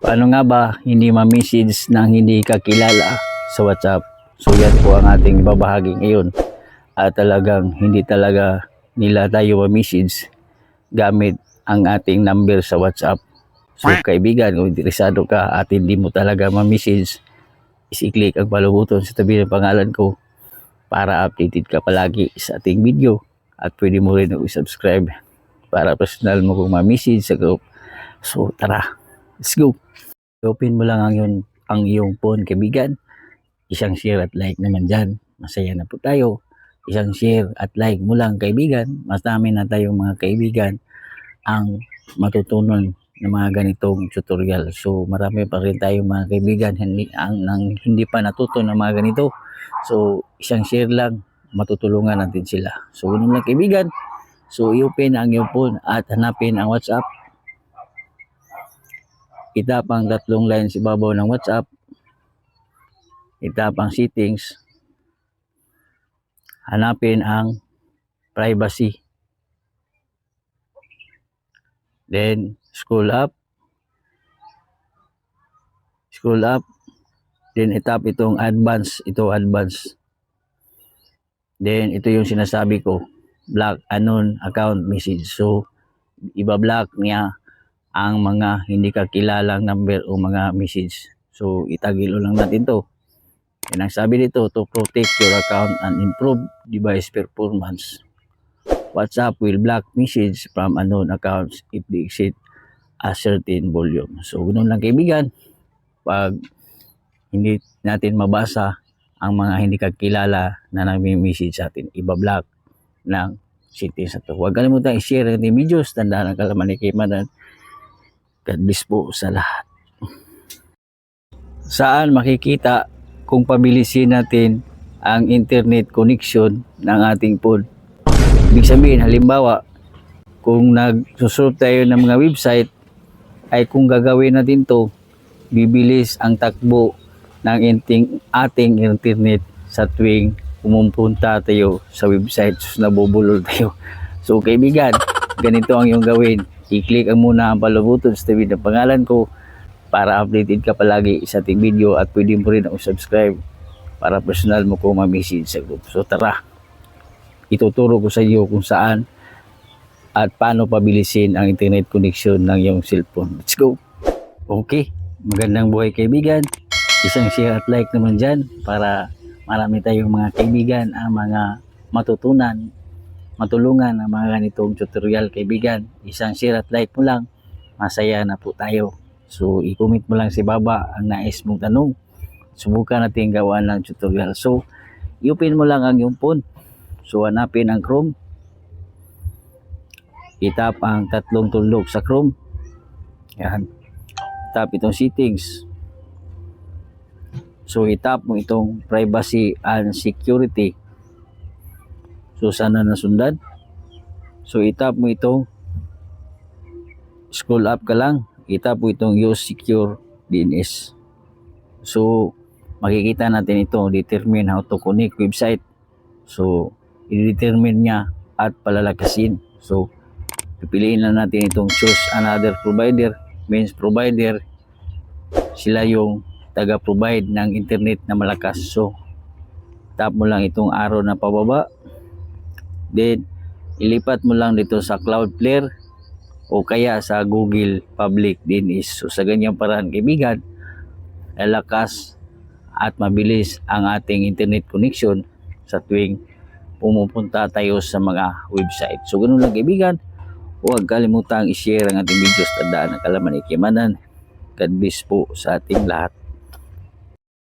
Paano nga ba hindi ma-message ng hindi kakilala sa WhatsApp? So yan po ang ating ibabahagi ngayon. At talagang hindi talaga nila tayo ma-message gamit ang ating number sa WhatsApp. So kaibigan, kung interesado ka at hindi mo talaga ma-message, isi-click ang follow sa tabi ng pangalan ko para updated ka palagi sa ating video at pwede mo rin i-subscribe para personal mo kung ma-message sa group. So tara, let's go! Open mo lang ang, yun, ang iyong phone, kaibigan. Isang share at like naman dyan. Masaya na po tayo. Isang share at like mo lang, kaibigan. Mas dami na tayong mga kaibigan ang matutunan ng mga ganitong tutorial. So marami pa rin tayong mga kaibigan hindi, ang, ang hindi pa natuto ng mga ganito. So isang share lang, matutulungan natin sila. So ganun lang kaibigan. So i-open ang iyong phone at hanapin ang WhatsApp itap ang tatlong lines ibabaw ng WhatsApp, itap ang settings, hanapin ang privacy. Then, scroll up, scroll up, then itap itong advance, ito advance. Then, ito yung sinasabi ko, block unknown account message. So, iba-block niya ang mga hindi kakilalang number o mga message. So, itagilo lang natin to. Yan ang sabi dito, to protect your account and improve device performance. WhatsApp will block message from unknown accounts if they exceed a certain volume. So, ganun lang kaibigan. Pag hindi natin mabasa ang mga hindi kakilala na nag-message sa atin, iba-block ng settings na to. Huwag kalimutan i-share ang ating videos. Tandaan ang kalaman ni Kimanan. God bless po sa lahat. Saan makikita kung pabilisin natin ang internet connection ng ating phone? Ibig sabihin, halimbawa, kung nagsusurf tayo ng mga website, ay kung gagawin natin to, bibilis ang takbo ng inting, ating internet sa tuwing pumupunta tayo sa website so nabubulol tayo. So kaibigan, ganito ang iyong gawin. I-click ang muna ang palubuton sa tabi ng pangalan ko para updated ka palagi sa ating video at pwede mo rin ako subscribe para personal mo ko ma-message sa group. So tara, ituturo ko sa iyo kung saan at paano pabilisin ang internet connection ng iyong cellphone. Let's go! Okay, magandang buhay kaibigan. Isang share at like naman dyan para marami tayong mga kaibigan ang mga matutunan matulungan ang mga ganitong tutorial kaibigan. Isang share at like mo lang, masaya na po tayo. So, i-comment mo lang si Baba ang nais mong tanong. Subukan natin gawa ng tutorial. So, i-open mo lang ang iyong phone. So, hanapin ang Chrome. Itap ang tatlong tuldok sa Chrome. Yan. Tap itong settings. So, itap mo itong privacy and security. So, sana nasundan. So, itap mo itong scroll up ka lang. Itap mo itong use secure DNS. So, makikita natin ito. Determine how to connect website. So, i-determine niya at palalakasin. So, pipiliin lang natin itong choose another provider. Means provider. Sila yung taga-provide ng internet na malakas. So, tap mo lang itong arrow na pababa Then, ilipat mo lang dito sa Cloudflare o kaya sa Google Public DNS. So, sa ganyang paraan, kaibigan, lalakas at mabilis ang ating internet connection sa tuwing pumupunta tayo sa mga website. So, ganun lang kaibigan. Huwag kalimutang i-share ang ating videos. Tandaan ang kalaman ikimanan. God bless po sa ating lahat.